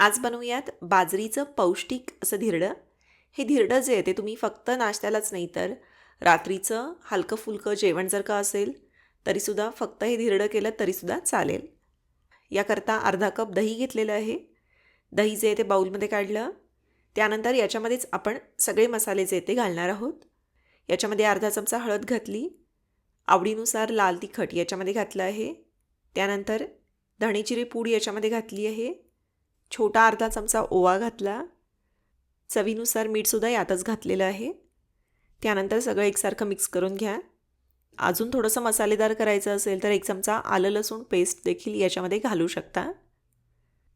आज बनवूयात बाजरीचं पौष्टिक असं धिरडं. हे धिरडं जे आहे ते तुम्ही फक्त नाश्त्यालाच नाही तर रात्रीचं हलकं फुलकं जेवण जर का असेल तरीसुद्धा फक्त हे धिरडं केलं तरीसुद्धा चालेल. याकरता अर्धा कप दही घेतलेलं आहे. दही जे आहे ते बाऊलमध्ये काढलं. त्यानंतर याच्यामध्येच आपण सगळे मसाले जे आहे ते घालणार आहोत. याच्यामध्ये अर्धा चमचा हळद घातली. आवडीनुसार लाल तिखट याच्यामध्ये घातलं आहे. त्यानंतर धणेचिरी पूड याच्यामध्ये घातली आहे. छोटा अर्धा चमचा ओवा घातला. चवीनुसार मीठसुद्धा यातच घातलेलं आहे. त्यानंतर सगळं एकसारखं मिक्स करून घ्या. अजून थोडंसं मसालेदार करायचं असेल तर एक चमचा आलं लसूण पेस्ट देखील याच्यामध्ये घालू शकता.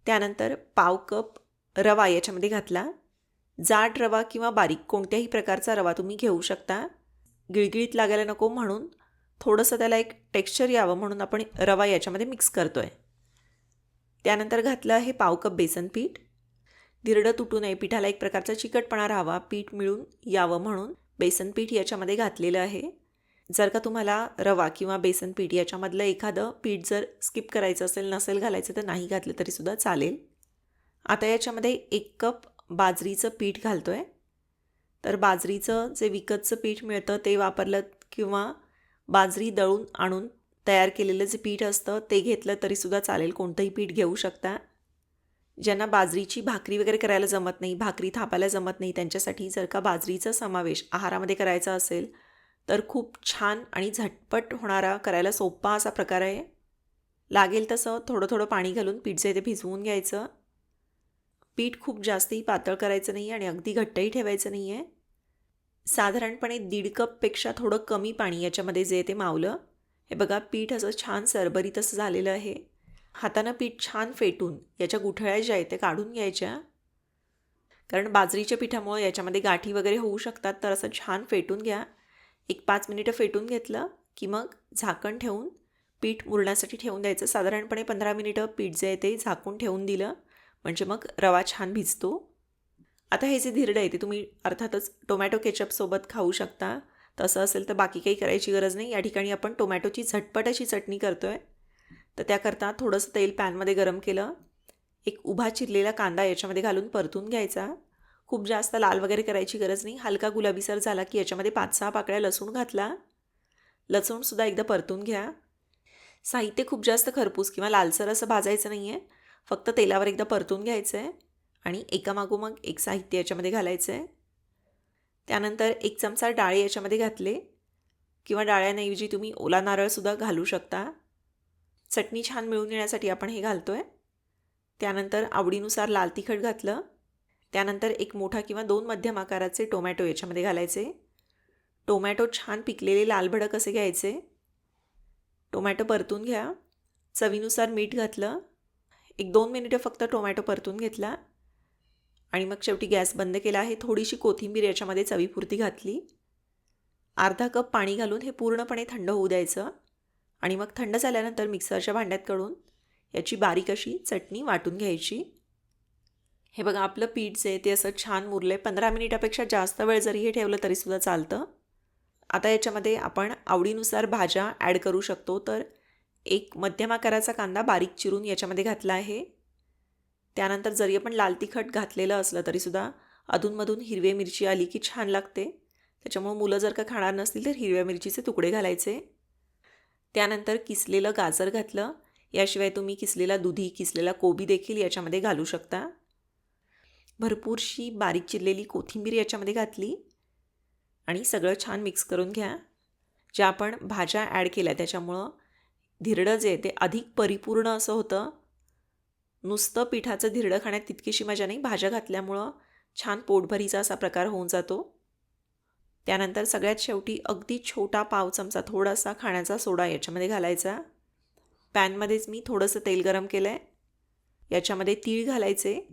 त्यानंतर पाव कप रवा याच्यामध्ये घातला. जाड रवा किंवा बारीक कोणत्याही प्रकारचा रवा तुम्ही घेऊ शकता. गिळगिळीत लागायला नको म्हणून थोडंसं त्याला एक टेक्स्चर यावं म्हणून आपण रवा याच्यामध्ये मिक्स करतो आहे त्यानंतर घातलं आहे पाव कप बेसन पीठ. धिरडं तुटू नये पिठाला एक प्रकारचा चिकटपणा राहावा पीठ मिळून यावं म्हणून बेसन पीठ याच्यामध्ये घातलेलं आहे. जर का तुम्हाला रवा किंवा बेसन पीठ याच्यामधलं एखादं पीठ जर स्किप करायचं असेल नसेल घालायचं तर नाही घातलं तरीसुद्धा चालेल. आता याच्यामध्ये एक कप बाजरीचं पीठ घालतो आहे तर बाजरीचं जे विकतचं पीठ मिळतं ते वापरलं किंवा बाजरी दळून आणून तयार केलेलं जे पीठ असतं ते घेतलं तरीसुद्धा चालेल. कोणतंही पीठ घेऊ शकता. ज्यांना बाजरीची भाकरी वगैरे करायला जमत नाही भाकरी थापायला जमत नाही त्यांच्यासाठी जर का बाजरीचा समावेश आहारामध्ये करायचा असेल तर खूप छान आणि झटपट होणारा करायला सोपा असा प्रकार आहे. लागेल तसं थोडं थोडं पाणी घालून पीठ जे ते भिजवून घ्यायचं. पीठ खूप जास्तही पातळ करायचं नाही आणि अगदी घट्टही ठेवायचं नाही आहे साधारणपणे दीड कपपेक्षा थोडं कमी पाणी याच्यामध्ये जे ते मावलं. हे बघा पीठ असं छान सरबरीत असं झालेलं आहे. हातानं पीठ छान फेटून याच्या गुठळ्या ज्या आहेत त्या काढून घ्यायच्या. कारण बाजरीच्या पिठामुळे याच्यामध्ये गाठी वगैरे होऊ शकतात तर असं छान फेटून घ्या. एक पाच मिनिटं फेटून घेतलं की मग झाकण ठेवून पीठ मुरण्यासाठी ठेवून द्यायचं. साधारणपणे पंधरा मिनिटं पीठ जे आहे ते झाकून ठेवून दिलं म्हणजे मग रवा छान भिजतो. आता हे जे धिरडं आहे ते तुम्ही अर्थातच टोमॅटो केचपसोबत खाऊ शकता. तसं असेल तर बाकी काही करायची गरज नाही. या ठिकाणी आपण टोमॅटोची झटपट अशी चटणी करतो आहे तर त्याकरता थोडंसं तेल पॅनमध्ये गरम केलं. एक उभा चिरलेला कांदा याच्यामध्ये घालून परतून घ्यायचा. खूप जास्त लाल वगैरे करायची गरज नाही. हलका गुलाबीसर झाला की याच्यामध्ये पाच सहा पाकळ्या लसूण घातला. लसूणसुद्धा एकदा परतून घ्या. साहित्य खूप जास्त खरपूस किंवा लालसर असं भाजायचं नाही आहे फक्त तेलावर एकदा परतून घ्यायचं आहे आणि एकामागोमाग एक साहित्य याच्यामध्ये घालायचं आहे त्यानंतर एक चमचा डाळे याच्यामध्ये घातले किंवा डाळ्यांऐवजी तुम्ही ओला नारळसुद्धा घालू शकता. चटणी छान मिळून येण्यासाठी आपण हे घालतो आहे त्यानंतर आवडीनुसार लाल तिखट घातलं. त्यानंतर एक मोठा किंवा दोन मध्यम आकाराचे टोमॅटो याच्यामध्ये घालायचे. टोमॅटो छान पिकलेले लालभडक असे घ्यायचे. टोमॅटो परतून घ्या. चवीनुसार मीठ घातलं. एक दोन मिनिटं फक्त टोमॅटो परतून घेतला. आणि मग शेवटी गॅस बंद केला आहे थोडीशी कोथिंबीर याच्यामध्ये चवीपुरती घातली. अर्धा कप पाणी घालून हे पूर्णपणे थंड होऊ द्यायचं आणि मग थंड झाल्यानंतर मिक्सरच्या भांड्यात काढून याची बारीक अशी चटणी वाटून घ्यायची. हे बघा आपलं पीठ जे ते असं छान मुरलं आहे पंधरा मिनिटापेक्षा जास्त वेळ जरी हे ठेवलं तरीसुद्धा चालतं. आता याच्यामध्ये आपण आवडीनुसार भाज्या ॲड करू शकतो. तर एक मध्यम आकाराचा कांदा बारीक चिरून याच्यामध्ये घातला आहे. त्यानंतर जरी आपण लाल तिखट घातलेलं असलं तरीसुद्धा अधूनमधून हिरवे मिरची आली की छान लागते. त्याच्यामुळं मुलं जर का खाणार नसतील तर हिरव्या मिरचीचे तुकडे घालायचे. त्यानंतर किसलेलं गाजर घातलं. याशिवाय तुम्ही किसलेला दुधी किसलेला कोबी देखील याच्यामध्ये घालू शकता. भरपूरशी बारीक चिरलेली कोथिंबीर याच्यामध्ये घातली. आणि सगळं छान मिक्स करून घ्या. ज्या आपण भाज्या ॲड केल्या त्याच्यामुळं धिरडं जे ते अधिक परिपूर्ण असं होतं. नुसतं पिठाचं धिरडं खाण्यात तितकीशी मजा नाही. भाज्या घातल्यामुळं छान पोटभरीचा असा प्रकार होऊन जातो. त्यानंतर सगळ्यात शेवटी अगदी छोटा पाव चमचा थोडासा खाण्याचा सोडा याच्यामध्ये घालायचा. पॅनमध्येच मी थोडंसं तेल गरम केलं आहे याच्यामध्ये तीळ घालायचे.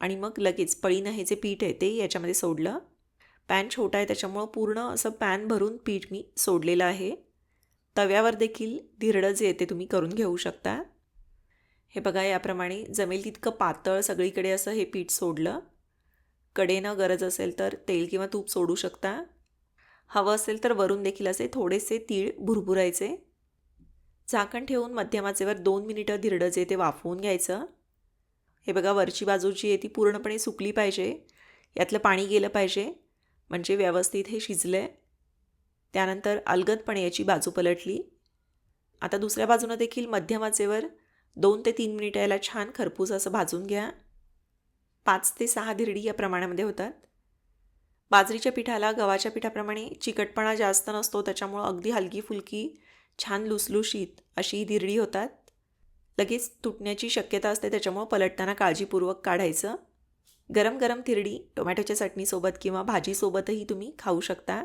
आणि मग लगेच पळीनं हे जे पीठ आहे ते याच्यामध्ये सोडलं. पॅन छोटा आहे त्याच्यामुळं पूर्ण असं पॅन भरून पीठ मी सोडलेलं आहे. तव्यावर देखील धिरडं जे ते तुम्ही करून घेऊ शकता. हे बघा याप्रमाणे जमेल तितकं पातळ सगळीकडे असं हे पीठ सोडलं. कडेनं गरज असेल तर तेल किंवा तूप सोडू शकता. हवं असेल तर वरून देखील असे थोडेसे तीळ भुरभुरायचे. झाकण ठेवून मध्यमाचेवर दोन मिनिटं धिरडं जे ते वाफवून घ्यायचं. हे बघा वरची बाजू जी आहे ती पूर्णपणे सुकली पाहिजे. यातलं पाणी गेलं पाहिजे. म्हणजे व्यवस्थित हे शिजलं आहे त्यानंतर अलगदपणे याची बाजू पलटली. आता दुसऱ्या बाजूनं देखील मध्यमाचेवर दोन ते तीन मिनिटं याला छान खरपूस असं भाजून घ्या. पाच ते सहा धिरडी या प्रमाणामध्ये होतात. बाजरीच्या पिठाला गव्हाच्या पिठाप्रमाणे चिकटपणा जास्त नसतो त्याच्यामुळं अगदी हलकी फुलकी छान लुसलुशीत अशी धिरडी होतात. लगेच तुटण्याची शक्यता असते त्याच्यामुळं पलटताना काळजीपूर्वक काढायचं. गरम गरम थिरडी टोमॅटोच्या चटणीसोबत किंवा भाजीसोबतही तुम्ही खाऊ शकता.